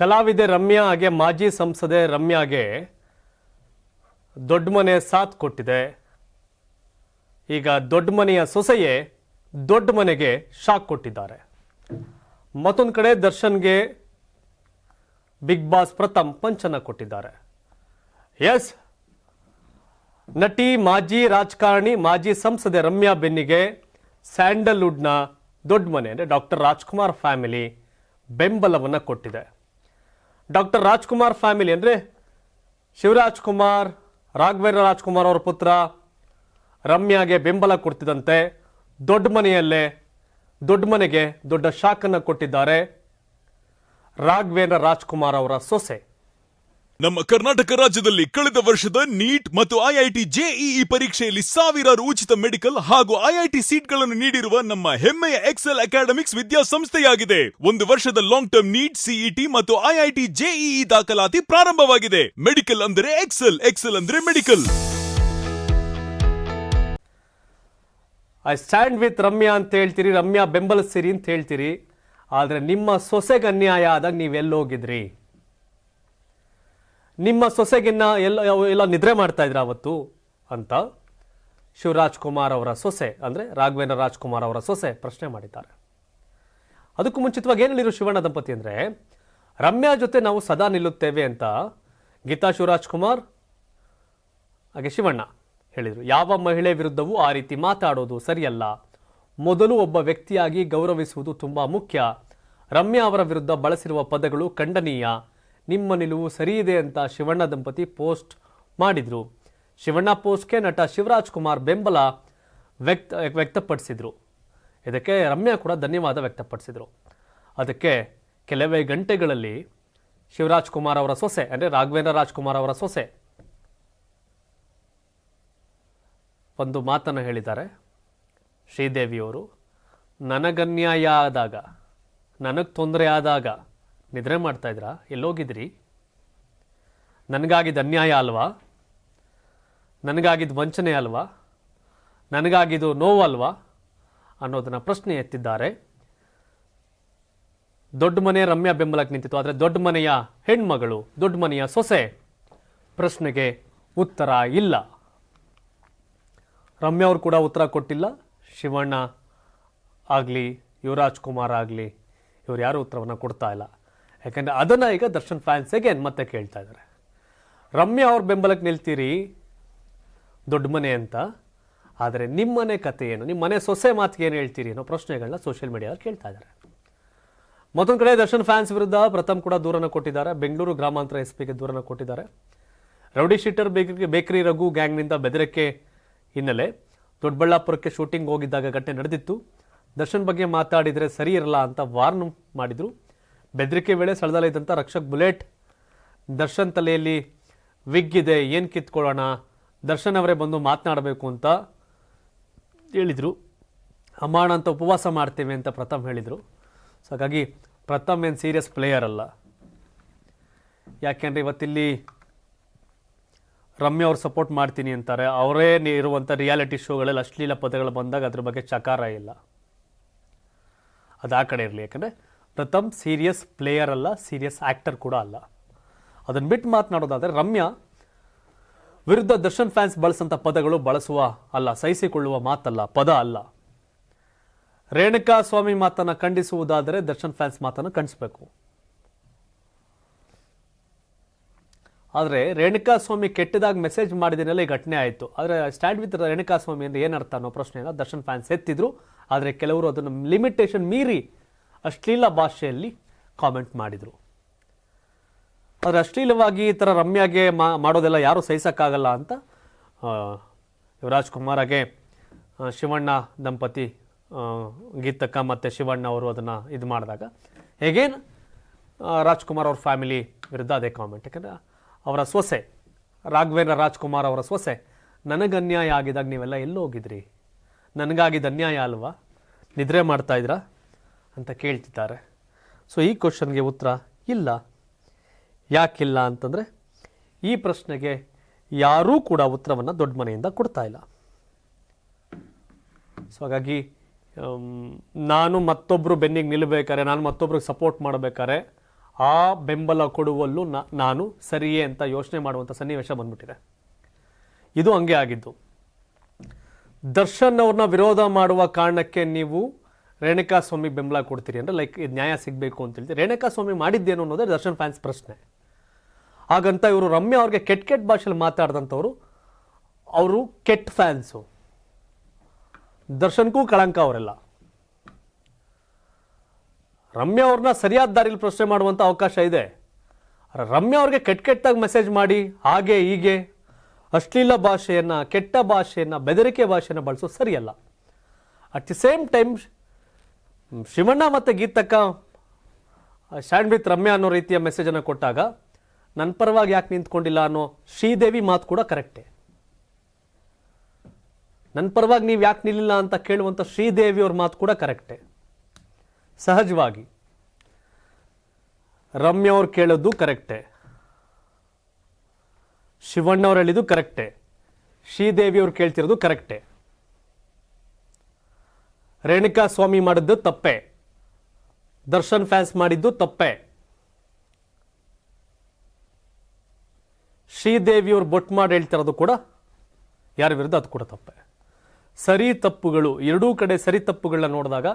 ಕಲಾವಿದೆ ರಮ್ಯಾ ಹಾಗೆ ಮಾಜಿ ಸಂಸದೆ ರಮ್ಯಾಗೆ ದೊಡ್ಡ ಮನೆ ಸಾಥ್ ಕೊಟ್ಟಿದೆ. ಈಗ ದೊಡ್ಡ ಮನೆಯ ಸೊಸೆಯೇ ದೊಡ್ಡ ಮನೆಗೆ ಶಾಕ್ ಕೊಟ್ಟಿದ್ದಾರೆ. ಮತ್ತೊಂದು ಕಡೆ ದರ್ಶನ್ಗೆ ಬಿಗ್ ಬಾಸ್ ಪ್ರಥಮ್ ಪಂಚನ ಕೊಟ್ಟಿದ್ದಾರೆ. ಎಸ್, ನಟಿ, ಮಾಜಿ ರಾಜಕಾರಣಿ, ಮಾಜಿ ಸಂಸದೆ ರಮ್ಯಾ ಬೆನ್ನಿಗೆ ಸ್ಯಾಂಡಲ್ವುಡ್ನ ದೊಡ್ಡ ಮನೆ ಅಂದರೆ ಡಾಕ್ಟರ್ ರಾಜ್ಕುಮಾರ್ ಫ್ಯಾಮಿಲಿ ಬೆಂಬಲವನ್ನು ಕೊಟ್ಟಿದೆ. ಡಾಕ್ಟರ್ ರಾಜ್ಕುಮಾರ್ ಫ್ಯಾಮಿಲಿ ಅಂದರೆ ಶಿವರಾಜ್ ಕುಮಾರ್ ರಾಘವೇಂದ್ರ ರಾಜ್ಕುಮಾರ್ ಅವರ ಪುತ್ರ ರಮ್ಯಾಗೆ ಬೆಂಬಲ ಕೊಡ್ತಿದ್ದಂತೆ ದೊಡ್ಡ ಮನೆಯಲ್ಲೇ, ದೊಡ್ಡ ಮನೆಗೆ ದೊಡ್ಡ ಶಾಕನ್ನು ಕೊಟ್ಟಿದ್ದಾರೆ ರಾಘವೇಂದ್ರ ರಾಜ್ಕುಮಾರ್ ಅವರ ಸೊಸೆ. ನಮ್ಮ ಕರ್ನಾಟಕ ರಾಜ್ಯದಲ್ಲಿ ಕಳೆದ ವರ್ಷದ ನೀಟ್ ಮತ್ತು ಐಐಟಿ ಜೆಇಇ ಪರೀಕ್ಷೆಯಲ್ಲಿ ಸಾವಿರಾರು ಉಚಿತ ಮೆಡಿಕಲ್ ಹಾಗೂ ಐಐಟಿ ಸೀಟ್ಗಳನ್ನು ನೀಡಿರುವ ನಮ್ಮ ಹೆಮ್ಮೆಯ ಎಕ್ಸೆಲ್ ಅಕಾಡೆಮಿಕ್ಸ್ ವಿದ್ಯಾಸಂಸ್ಥೆಯಾಗಿದೆ. ಒಂದು ವರ್ಷದ ಲಾಂಗ್ ಟರ್ಮ್ ನೀಟ್ ಸಿಇಟಿ ಮತ್ತು ಐಐಟಿ ಜೆಇಇ ದಾಖಲಾತಿ ಪ್ರಾರಂಭವಾಗಿದೆ. ಮೆಡಿಕಲ್ ಅಂದರೆ ಎಕ್ಸೆಲ್ ಎಕ್ಸೆಲ್ ಅಂದ್ರೆ medical. I stand with Ramya ಅಂತ ಹೇಳ್ತೀರಿ. ರಮ್ಯಾ ಬೆಂಬಲಿಸಿರಿ ಅಂತ ಹೇಳ್ತೀರಿ. ಆದರೆ ನಿಮ್ಮ ಸೊಸೆಗೆ ಅನ್ಯಾಯ ಆದಾಗ ನೀವು ಎಲ್ಲೋಗಿದ್ರಿ ನಿಮ್ಮ ಸೊಸೆಗಿನ್ನ ಎಲ್ಲ ಎಲ್ಲ ನಿದ್ರೆ ಮಾಡ್ತಾ ಇದ್ರ ಅವತ್ತು ಅಂತ ಶಿವರಾಜ್ ಕುಮಾರ್ ಅವರ ಸೊಸೆ, ಅಂದರೆ ರಾಘವೇಂದ್ರ ರಾಜ್ಕುಮಾರ್ ಅವರ ಸೊಸೆ ಪ್ರಶ್ನೆ ಮಾಡಿದ್ದಾರೆ. ಅದಕ್ಕೂ ಮುಂಚಿತವಾಗಿ ಏನು ಹೇಳಿರು ಶಿವಣ್ಣ ದಂಪತಿ ಅಂದರೆ, ರಮ್ಯಾ ಜೊತೆ ನಾವು ಸದಾ ನಿಲ್ಲುತ್ತೇವೆ ಅಂತ ಗೀತಾ ಶಿವರಾಜ್ ಕುಮಾರ್ ಹಾಗೆ ಶಿವಣ್ಣ ಹೇಳಿದರು. ಯಾವ ಮಹಿಳೆ ವಿರುದ್ಧವೂ ಆ ರೀತಿ ಮಾತಾಡೋದು ಸರಿಯಲ್ಲ. ಮೊದಲು ಒಬ್ಬ ವ್ಯಕ್ತಿಯಾಗಿ ಗೌರವಿಸುವುದು ತುಂಬ ಮುಖ್ಯ. ರಮ್ಯಾ ಅವರ ವಿರುದ್ಧ ಬಳಸಿರುವ ಪದಗಳು ಖಂಡನೀಯ. ನಿಮ್ಮ ನಿಲುವು ಸರಿಯಿದೆ ಅಂತ ಶಿವಣ್ಣ ದಂಪತಿ ಪೋಸ್ಟ್ ಮಾಡಿದರು. ಶಿವಣ್ಣ ಪೋಸ್ಟ್ಗೆ ನಟ ಶಿವರಾಜ್ ಕುಮಾರ್ ಬೆಂಬಲ ವ್ಯಕ್ತ, ವ್ಯಕ್ತಪಡಿಸಿದರು. ಇದಕ್ಕೆ ರಮ್ಯಾ ಕೂಡ ಧನ್ಯವಾದ ವ್ಯಕ್ತಪಡಿಸಿದರು. ಅದಕ್ಕೆ ಕೆಲವೇ ಗಂಟೆಗಳಲ್ಲಿ ಶಿವರಾಜ್ ಕುಮಾರ್ ಅವರ ಸೊಸೆ, ಅಂದರೆ ರಾಘವೇಂದ್ರ ರಾಜ್ಕುಮಾರ್ ಅವರ ಸೊಸೆ ಒಂದು ಮಾತನ್ನು ಹೇಳಿದ್ದಾರೆ. ಶ್ರೀದೇವಿಯವರು, ನನಗನ್ಯಾಯ ಆದಾಗ, ನನಗೆ ತೊಂದರೆ ಆದಾಗ ನಿದ್ರೆ ಮಾಡ್ತಾ ಇದ್ರಾ? ಎಲ್ಲೋಗಿದ್ರಿ? ನನಗಾಗಿದ್ದು ಅನ್ಯಾಯ ಅಲ್ವಾ? ನನಗಾಗಿದ್ದು ವಂಚನೆ ಅಲ್ವಾ? ನನಗಾಗಿದ್ದು ನೋವು ಅಲ್ವಾ? ಅನ್ನೋದನ್ನು ಪ್ರಶ್ನೆ ಎತ್ತಿದ್ದಾರೆ. ದೊಡ್ಡ ಮನೆ ರಮ್ಯಾ ಬೆಂಬಲಕ್ಕೆ ನಿಂತಿತ್ತು, ಆದರೆ ದೊಡ್ಡ ಮನೆಯ ಹೆಣ್ಮಗಳು, ದೊಡ್ಡ ಮನೆಯ ಸೊಸೆ ಪ್ರಶ್ನೆಗೆ ಉತ್ತರ ಇಲ್ಲ. ರಮ್ಯಾ ಅವರು ಕೂಡ ಉತ್ತರ ಕೊಟ್ಟಿಲ್ಲ. ಶಿವಣ್ಣ ಆಗಲಿ, ಯುವರಾಜ್ ಕುಮಾರ್ ಆಗಲಿ, ಇವ್ರು ಯಾರೂ ಉತ್ತರವನ್ನು ಕೊಡ್ತಾ ಇಲ್ಲ. ಯಾಕಂದರೆ ಅದನ್ನು ಈಗ ದರ್ಶನ್ ಫ್ಯಾನ್ಸ್ ಅಗೇನ್ ಮತ್ತೆ ಕೇಳ್ತಾ ಇದ್ದಾರೆ. ರಮ್ಯಾ ಅವ್ರ ಬೆಂಬಲಕ್ಕೆ ನಿಲ್ತೀರಿ, ದೊಡ್ಡ ಮನೆ ಅಂತ. ಆದರೆ ನಿಮ್ಮನೆ ಕತೆ ಏನು? ನಿಮ್ಮ ಮನೆ ಸೊಸೆ ಮಾತಿಗೆ ಏನು ಹೇಳ್ತೀರಿ ಅನ್ನೋ ಪ್ರಶ್ನೆಗಳನ್ನ ಸೋಷಿಯಲ್ ಮೀಡಿಯಾದಲ್ಲಿ ಕೇಳ್ತಾ ಇದ್ದಾರೆ. ಮತ್ತೊಂದು ಕಡೆ ದರ್ಶನ್ ಫ್ಯಾನ್ಸ್ ವಿರುದ್ಧ ಪ್ರಥಮ್ ಕೂಡ ದೂರನ ಕೊಟ್ಟಿದ್ದಾರೆ. ಬೆಂಗಳೂರು ಗ್ರಾಮಾಂತರ ಎಸ್ ಪಿಗೆ ದೂರನ ಕೊಟ್ಟಿದ್ದಾರೆ. Rowdy sheeter bakery bakery Raghu ಗ್ಯಾಂಗ್ನಿಂದ ಬೆದರಿಕೆ ಹಿನ್ನೆಲೆ. ದೊಡ್ಡಬಳ್ಳಾಪುರಕ್ಕೆ ಶೂಟಿಂಗ್ ಹೋಗಿದ್ದಾಗ ಘಟನೆ ನಡೆದಿತ್ತು. ದರ್ಶನ್ ಬಗ್ಗೆ ಮಾತಾಡಿದರೆ ಸರಿ ಇರಲ್ಲ ಅಂತ ವಾರ್ನ್ ಮಾಡಿದರು. ಬೆದರಿಕೆ ವೇಳೆ ಸ್ಥಳದಲ್ಲಿದ್ದಂಥ ರಕ್ಷಕ್ ಬುಲೆಟ್ ದರ್ಶನ್ ತಲೆಯಲ್ಲಿ ವಿಗ್ ಇದೆ ಏನು ಕಿತ್ಕೊಳ್ಳೋಣ? ದರ್ಶನ್ ಅವರೇ ಬಂದು ಮಾತನಾಡಬೇಕು ಅಂತ ಹೇಳಿದರು. ಅಮ್ಮಾಣ ಅಂತ ಉಪವಾಸ ಮಾಡ್ತೇವೆ ಅಂತ ಪ್ರಥಮ್ ಹೇಳಿದರು. ಸೊ ಹಾಗಾಗಿ ಪ್ರಥಮ್ ಏನು ಸೀರಿಯಸ್ ಪ್ಲೇಯರ್ ಅಲ್ಲ. ಯಾಕೆಂದರೆ ಇವತ್ತಿಲ್ಲಿ ರಮ್ಯ ಅವ್ರು ಸಪೋರ್ಟ್ ಮಾಡ್ತೀನಿ ಅಂತಾರೆ. ಅವರೇ ಇರುವಂಥ ರಿಯಾಲಿಟಿ ಶೋಗಳಲ್ಲಿ ಅಶ್ಲೀಲ ಪದಗಳು ಬಂದಾಗ ಅದ್ರ ಬಗ್ಗೆ ಚಕಾರ ಇಲ್ಲ. ಅದು ಆ ಕಡೆ ಇರಲಿ. ಯಾಕಂದರೆ ಪ್ರಥಮ್ ಸೀರಿಯಸ್ ಪ್ಲೇಯರ್ ಅಲ್ಲ, ಸೀರಿಯಸ್ ಆ್ಯಕ್ಟರ್ ಕೂಡ ಅಲ್ಲ. ಅದನ್ನು ಬಿಟ್ಟು ಮಾತನಾಡೋದಾದರೆ ರಮ್ಯಾ ವಿರುದ್ಧ ದರ್ಶನ್ ಫ್ಯಾನ್ಸ್ ಬಳಸಂಥ ಪದಗಳು ಬಳಸುವ ಅಲ್ಲ, ಸಹಿಸಿಕೊಳ್ಳುವ ಮಾತಲ್ಲ, ಪದ ಅಲ್ಲ. ರೇಣುಕಾ ಸ್ವಾಮಿ ಮಾತನ್ನು ಖಂಡಿಸುವುದಾದರೆ ದರ್ಶನ್ ಫ್ಯಾನ್ಸ್ ಮಾತನ್ನು ಖಂಡಿಸಬೇಕು. ಆದರೆ ರೇಣುಕಾ ಸ್ವಾಮಿ ಕೆಟ್ಟದಾಗ ಮೆಸೇಜ್ ಮಾಡಿದಿನೆಲ್ಲ, ಈ ಘಟನೆ ಆಯಿತು. ಆದರೆ ಸ್ಟ್ಯಾಂಡ್ ವಿತ್ ರೇಣುಕಾ ಸ್ವಾಮಿ ಅಂದರೆ ಏನರ್ಥ ಅನ್ನೋ ಪ್ರಶ್ನೆಯನ್ನು ದರ್ಶನ್ ಫ್ಯಾನ್ಸ್ ಎತ್ತಿದ್ರು. ಆದರೆ ಕೆಲವರು ಅದನ್ನು ಲಿಮಿಟೇಷನ್ ಮೀರಿ ಅಶ್ಲೀಲ ಭಾಷೆಯಲ್ಲಿ ಕಾಮೆಂಟ್ ಮಾಡಿದರು. ಆದರೆ ಅಶ್ಲೀಲವಾಗಿ ಈ ಥರ ರಮ್ಯಾಗೆ ಮಾ, ಮಾಡೋದೆಲ್ಲ ಯಾರೂ ಸಹಿಸೋಕ್ಕಾಗಲ್ಲ ಅಂತ ಯುವರಾಜ್ ಕುಮಾರಗೆ ಶಿವಣ್ಣ ದಂಪತಿ ಗೀತಕ್ಕ ಮತ್ತು ಶಿವಣ್ಣ ಅವರು ಅದನ್ನು ಇದು ಮಾಡಿದಾಗ. ಹೇಗೇನು? ರಾಜ್ಕುಮಾರ್ ಅವ್ರ ಫ್ಯಾಮಿಲಿ ವಿರುದ್ಧ ಅದೇ ಕಾಮೆಂಟ್. ಯಾಕಂದರೆ ಅವರ ಸೊಸೆ, ರಾಘವೇಂದ್ರ ರಾಜ್ಕುಮಾರ್ ಅವರ ಸೊಸೆ, ನನಗೆ ಅನ್ಯಾಯ ಆಗಿದಾಗ ನೀವೆಲ್ಲ ಎಲ್ಲೋಗಿದ್ರಿ ನನಗಾಗಿದ್ದು ಅನ್ಯಾಯ ಅಲ್ವಾ? ನಿದ್ರೆ ಮಾಡ್ತಾ ಇದ್ರಾ? ಅಂತ ಕೇಳ್ತಿದ್ದಾರೆ. ಸೊ ಈ ಕ್ವಶನ್ಗೆ ಉತ್ತರ ಇಲ್ಲ. ಯಾಕಿಲ್ಲ ಅಂತಂದರೆ, ಈ ಪ್ರಶ್ನೆಗೆ ಯಾರೂ ಕೂಡ ಉತ್ತರವನ್ನು ದೊಡ್ಡ ಮನೆಯಿಂದ ಕೊಡ್ತಾ ಇಲ್ಲ. ಸೊ ಹಾಗಾಗಿ ನಾನು ಮತ್ತೊಬ್ಬರು ಬೆನ್ನಿಗೆ ನಿಲ್ಲಬೇಕಾರೆ ನಾನು ಮತ್ತೊಬ್ರಿಗೆ ಸಪೋರ್ಟ್ ಮಾಡಬೇಕಾರೆ, ಆ ಬೆಂಬಲ ಕೊಡುವಲ್ಲೂ ನಾನು ಸರಿಯೇ ಅಂತ ಯೋಚನೆ ಮಾಡುವಂಥ ಸನ್ನಿವೇಶ ಬಂದ್ಬಿಟ್ಟಿದೆ. ಇದು ಹಂಗೆ ಆಗಿದ್ದು. ದರ್ಶನ್ ಅವ್ರನ್ನ ವಿರೋಧ ಮಾಡುವ ಕಾರಣಕ್ಕೆ ನೀವು ರೇಣುಕಾ ಸ್ವಾಮಿ ಬೆಂಬಲ ಕೊಡ್ತೀರಿ ಅಂದರೆ ಲೈಕ್ ಇದು ನ್ಯಾಯ ಸಿಗಬೇಕು ಅಂತ ಹೇಳಿದ್ರೆ ರೇಣುಕಾ ಸ್ವಾಮಿ ಮಾಡಿದ್ದೇನು ಅನ್ನೋದೇ ದರ್ಶನ್ ಫ್ಯಾನ್ಸ್ ಪ್ರಶ್ನೆ. ಹಾಗಂತ ಇವರು ರಮ್ಯ ಅವ್ರಿಗೆ ಕೆಟ್ಟ ಕೆಟ್ಟ ಭಾಷೆಯಲ್ಲಿ ಮಾತಾಡ್ದಂಥವ್ರು, ಅವರು ಕೆಟ್ಟ ಫ್ಯಾನ್ಸು. ದರ್ಶನ್ಗೂ ಕಳಂಕ ಅವರೆಲ್ಲ. ರಮ್ಯ ಅವ್ರನ್ನ ಸರಿಯಾದ ದಾರಿಲಿ ಪ್ರಶ್ನೆ ಮಾಡುವಂಥ ಅವಕಾಶ ಇದೆ. ರಮ್ಯ ಅವ್ರಿಗೆ ಕೆಟ್ಟ ಕೆಟ್ಟದಾಗಿ ಮೆಸೇಜ್ ಮಾಡಿ, ಹಾಗೆ ಹೀಗೆ, ಅಶ್ಲೀಲ ಭಾಷೆಯನ್ನು, ಕೆಟ್ಟ ಭಾಷೆಯನ್ನು, ಬೆದರಿಕೆ ಭಾಷೆಯನ್ನು ಬಳಸೋದು ಸರಿಯಲ್ಲ. At the same time Shivanna ಮತ್ತು ಗೀತಕ್ಕ ಸ್ಟ್ಯಾಂಡ್ ರಮ್ಯ ಅನ್ನೋ ರೀತಿಯ ಮೆಸೇಜನ್ನು ಕೊಟ್ಟಾಗ ನನ್ನ ಪರವಾಗಿ ಯಾಕೆ ನಿಂತ್ಕೊಂಡಿಲ್ಲ ಅನ್ನೋ ಶ್ರೀದೇವಿ ಮಾತು ಕೂಡ ಕರೆಕ್ಟೇ ನನ್ನ ಪರವಾಗಿ ನೀವು ಯಾಕೆ ನಿಲ್ಲಿಲ್ಲ ಅಂತ ಕೇಳುವಂಥ ಶ್ರೀದೇವಿ ಅವ್ರ ಮಾತು ಕೂಡ ಕರೆಕ್ಟೇ ಸಹಜವಾಗಿ, ರಮ್ಯ ಅವ್ರು ಕೇಳೋದು ಕರೆಕ್ಟೇ ಶಿವಣ್ಣ ಅವ್ರು ಹೇಳಿದ್ದು ಕರೆಕ್ಟೇ ಶ್ರೀದೇವಿ ಅವ್ರು ಕೇಳ್ತಿರೋದು ಕರೆಕ್ಟೇ ರೇಣುಕಾ ಸ್ವಾಮಿ ಮಾಡಿದ್ದು ತಪ್ಪೆ. ದರ್ಶನ್ ಫ್ಯಾನ್ಸ್ ಮಾಡಿದ್ದು ತಪ್ಪೆ. ಶ್ರೀದೇವಿಯವ್ರು ಬೊಟ್ ಮಾಡಿ ಹೇಳ್ತಿರೋದು ಕೂಡ ಯಾರ ವಿರುದ್ಧ ಅದು ಕೂಡ ತಪ್ಪೆ. ಸರಿ ತಪ್ಪುಗಳು, ಎರಡೂ ಕಡೆ ಸರಿ ತಪ್ಪುಗಳನ್ನ ನೋಡಿದಾಗ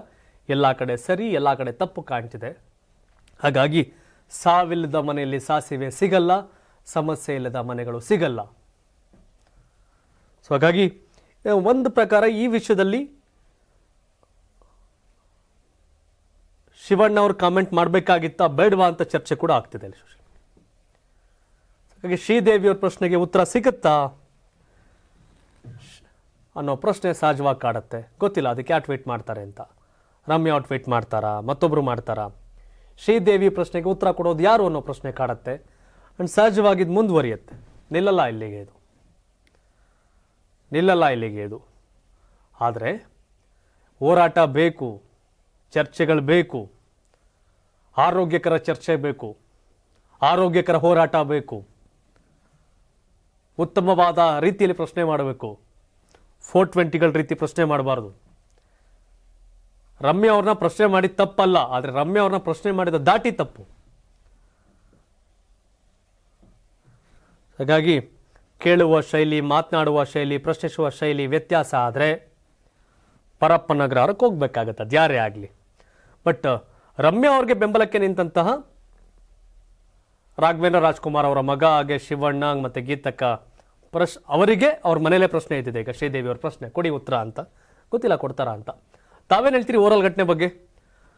ಎಲ್ಲ ಕಡೆ ಸರಿ, ಎಲ್ಲ ಕಡೆ ತಪ್ಪು ಕಾಣ್ತಿದೆ. ಹಾಗಾಗಿ ಸಾವಿಲ್ಲದ ಮನೆಯಲ್ಲಿ ಸಾಸಿವೆ ಸಿಗಲ್ಲ, ಸಮಸ್ಯೆ ಇಲ್ಲದ ಮನೆಗಳು ಸಿಗಲ್ಲ. ಸೊ ಹಾಗಾಗಿ ಒಂದು ಪ್ರಕಾರ ಈ ವಿಷಯದಲ್ಲಿ ಶಿವಣ್ಣ ಅವರು ಕಾಮೆಂಟ್ ಮಾಡಬೇಕಾಗಿತ್ತಾ ಬೇಡವಾ ಅಂತ ಚರ್ಚೆ ಕೂಡ ಆಗ್ತಿದೆ ಅಲ್ಲಿ. ಹಾಗಾಗಿ ಶ್ರೀದೇವಿ ಅವ್ರ ಪ್ರಶ್ನೆಗೆ ಉತ್ತರ ಸಿಗುತ್ತಾ? ಅನ್ನೋ ಪ್ರಶ್ನೆ ಸಹಜವಾಗಿ ಕಾಡುತ್ತೆ. ಗೊತ್ತಿಲ್ಲ, ಅದಕ್ಕೆ ಯಾವ ಟ್ವೀಟ್ ಮಾಡ್ತಾರೆ ಅಂತ. ರಮ್ಯ ಅವ್ರು ಟ್ವೀಟ್ ಮಾಡ್ತಾರಾ? ಮತ್ತೊಬ್ಬರು ಮಾಡ್ತಾರಾ? ಶ್ರೀದೇವಿ ಪ್ರಶ್ನೆಗೆ ಉತ್ತರ ಕೊಡೋದು ಯಾರು ಅನ್ನೋ ಪ್ರಶ್ನೆ ಕಾಡುತ್ತೆ. ಅಂಡ್ ಸಹಜವಾಗಿ ಇದು ಮುಂದುವರಿಯುತ್ತೆ. ನಿಲ್ಲಲ್ಲ ಇಲ್ಲಿಗೆ ಇದು. ನಿಲ್ಲಲ್ಲ ಇಲ್ಲಿಗೆ ಇದು. ಆದರೆ ಹೋರಾಟ ಬೇಕು, ಚರ್ಚೆಗಳು ಬೇಕು ಆರೋಗ್ಯಕರ ಚರ್ಚೆ ಬೇಕು, ಆರೋಗ್ಯಕರ ಹೋರಾಟ ಬೇಕು, ಉತ್ತಮವಾದ ರೀತಿಯಲ್ಲಿ ಪ್ರಶ್ನೆ ಮಾಡಬೇಕು. ಫೋರ್ ಟ್ವೆಂಟಿಗಳ ರೀತಿ ಪ್ರಶ್ನೆ ಮಾಡಬಾರ್ದು. ರಮ್ಯ ಅವ್ರನ್ನ ಪ್ರಶ್ನೆ ಮಾಡಿದ ತಪ್ಪಲ್ಲ, ಆದರೆ ರಮ್ಯ ಅವ್ರನ್ನ ಪ್ರಶ್ನೆ ಮಾಡಿದ ದಾಟಿ ತಪ್ಪು. ಹಾಗಾಗಿ ಕೇಳುವ ಶೈಲಿ, ಮಾತನಾಡುವ ಶೈಲಿ, ಪ್ರಶ್ನಿಸುವ ಶೈಲಿ ವ್ಯತ್ಯಾಸ ಆದರೆ ಪರಪ್ಪನಗರ ಹೋಗ್ಬೇಕಾಗತ್ತೆ ಅದು ಯಾರೇ ಆಗಲಿ. ಬಟ್ ರಮ್ಯಾ ಅವ್ರಿಗೆ ಬೆಂಬಲಕ್ಕೆ ನಿಂತಹ ರಾಘವೇಂದ್ರ ರಾಜ್ಕುಮಾರ್ ಅವರ ಮಗ, ಹಾಗೆ ಶಿವಣ್ಣ, ಮತ್ತೆ ಗೀತಕ್ಕ ಪ್ರಶ್, ಅವರಿಗೆ ಅವ್ರ ಮನೇಲೇ ಪ್ರಶ್ನೆ ಇದ್ದಿದೆ. ಈಗ ಶ್ರೀದೇವಿ ಅವ್ರ ಪ್ರಶ್ನೆ, ಕೊಡಿ ಉತ್ತರ ಅಂತ. ಗೊತ್ತಿಲ್ಲ, ಕೊಡ್ತಾರಾ ಅಂತ. ತಾವೇನು ಹೇಳ್ತೀರಿ ಓರಲ್ ಘಟನೆ ಬಗ್ಗೆ?